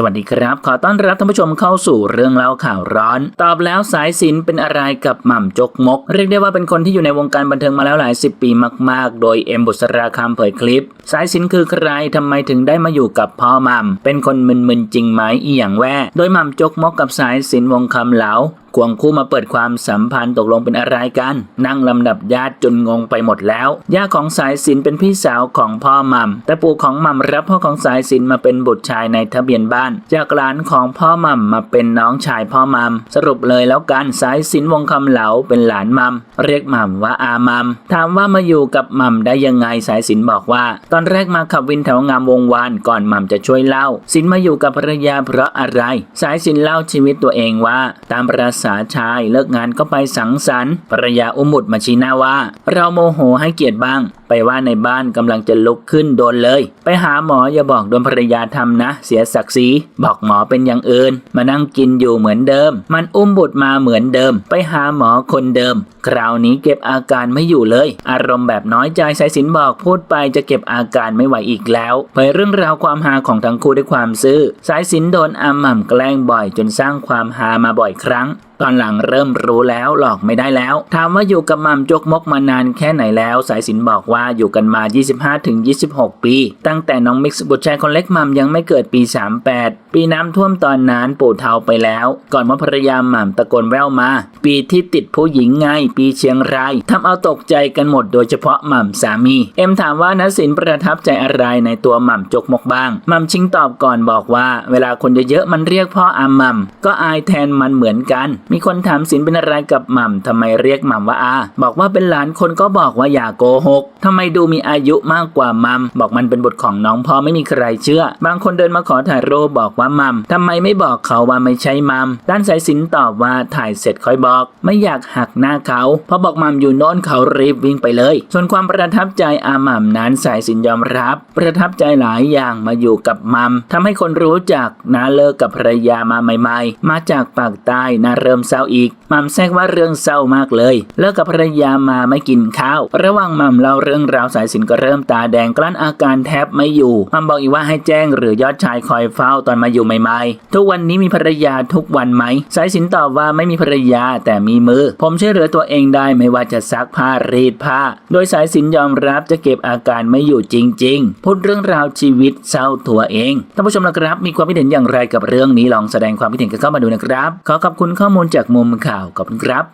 สวัสดีครับ ขอต้อนรับท่านผู้ชมเข้าสู่เรื่องเล่าข่าวร้อน ตอบแล้วสายสินเป็นอะไรกับหม่ำจกมก เรียกได้ว่าเป็นคนที่อยู่ในวงการบันเทิงมาแล้วหลายสิบปีมาก ๆ โดยเอ็มบุษราคำเผยคลิป สายสินคือใครทำไมถึงได้มาอยู่กับพ่อหม่ำเป็นคนมึนๆจริงไหมอีหยังแว่โดยหม่ำจกมกกับสายสินวงคำเหลาควงคู่มาเปิดความสัมพันธ์ตกลงเป็นอะไรกัน นั่งลำดับญาติจนงงไปหมดแล้ว ย่าของสายสินเป็นพี่สาวของพ่อมัมแต่ปู่ของมัมรับพ่อของสายสินมาเป็นบุตรชายในทะเบียนบ้าน จากหลานของพ่อมัมมาเป็นน้องชายพ่อมัมสรุปเลยแล้วกันสายสินวงคำเหลาเป็นหลานมัมเรียกมัมว่าอามัมถามว่ามาอยู่กับมัมได้ยังไงสายสินบอกว่า ตอนแรกมาขับวินแถวงามวงวานก่อนมัมจะช่วยเล่า สินมาอยู่กับภรรยาเพราะอะไร สายสินเล่าชีวิตตัวเองว่า ตามประษาชายเลิกงานก็ไปสังสรรค์ภรรยาอุมบุตรมาชี้หน้าว่า เราโมโหให้เกียรติบ้าง ไปว่าในบ้านกำลังจะลุกขึ้นโดนเลย ไปหาหมออย่าบอกโดนภรรยาทำนะ เสียศักดิ์ศรีบอกหมอเป็นอย่างอื่น มานั่งกินอยู่เหมือนเดิม มันอุ้มบุตรมาเหมือนเดิม ไปหาหมอคนเดิม คราวนี้เก็บอาการไม่อยู่เลย อารมณ์แบบน้อยใจสายสินบอกพูดไปจะเก็บอาการไม่ไหวอีกแล้วเผยเรื่องราวความหาของทั้งคู่ด้วยความซื่อ สายสินโดนอาหม่ำแกล้งบ่อยจนสร้างความหามาบ่อยครั้ง ตอนหลังเริ่มรู้แล้วหลอกไม่ได้แล้ว ถามว่าอยู่กับมัมจกมกมานานแค่ไหนแล้ว สายสินบอกว่าอยู่กันมา 25-26 ปี ตั้งแต่น้องมิกซ์บุตรชายคนเล็กมัมยังไม่เกิดปี 38 ปีน้ำท่วมตอนนั้นปู่เทาไปแล้ว ก่อนว่าภรรยาหม่ำตะโกนแววมา ปีที่ติดผู้หญิงไง ปีเชียงรายทำเอาตกใจกันหมดโดยเฉพาะหม่ำสามี เอ็มถามว่านัสินประทับใจอะไรในตัวหม่ำจกมกบ้างหม่ำชิงตอบก่อนบอกว่า เวลาคนเยอะๆมันเรียกพ่ออาหม่ำก็อายแทนมันเหมือนกันมีคนถามสินเป็นอะไรกับหม่ำทำไมเรียกหม่ำว่าอา บอกว่าเป็นหลานคนก็บอกว่าอย่าโกหกทำไมดูมีอายุมากกว่ามัม บอกมันเป็นบทของน้องพ่อไม่มีใครเชื่อ บางคนเดินมาขอถ่ายรูปบอกว่ามัมทำไมไม่บอกเขาว่าไม่ใช่มัม ด้านสายสินตอบว่าถ่ายเสร็จค่อยบอก ไม่อยากหักหน้าเขาเพราะบอกมัมอยู่โน้นเขารีบวิ่งไปเลย ส่วนความประทับใจอาหม่ำนั้นสายสินยอมรับ ประทับใจหลายอย่างมาอยู่กับมัมทำให้คนรู้จักนาเลิกกับภรรยามาใหม่ ๆ มาจากปากใต้นาเริ่มเศร้าอีกมัมแซกว่าเรื่องเศร้ามากเลยเลิกกับภรรยามาไม่กินข้าว ระหว่างมัมเล่าเรื่องราวสายสินก็เริ่มตาแดงกลั้นอาการแทบไม่อยู่มัมบอกอีกว่าให้แจ้งหรือยอดชายคอยเฝ้าตอนมาอยู่ใหม่ๆ ทุกวันนี้มีภรรยาทุกวันไหม สายสินตอบว่าไม่มีภรรยาแต่มีมือ ผมช่วยเหลือตัวเองได้ไม่ว่าจะซักผ้ารีดผ้า โดยสายสินยอมรับจะเก็บอาการไม่อยู่จริง ๆ พูดเรื่องราวชีวิตเศร้าตัวเองท่านผู้ชมนะครับ มีความคิดเห็นอย่างไรกับเรื่องนี้ลองแสดงความคิดเห็นกันเข้ามาดูนะครับ ขอขอบคุณข้อมูลจากมุมข่าวขอบคุณครับ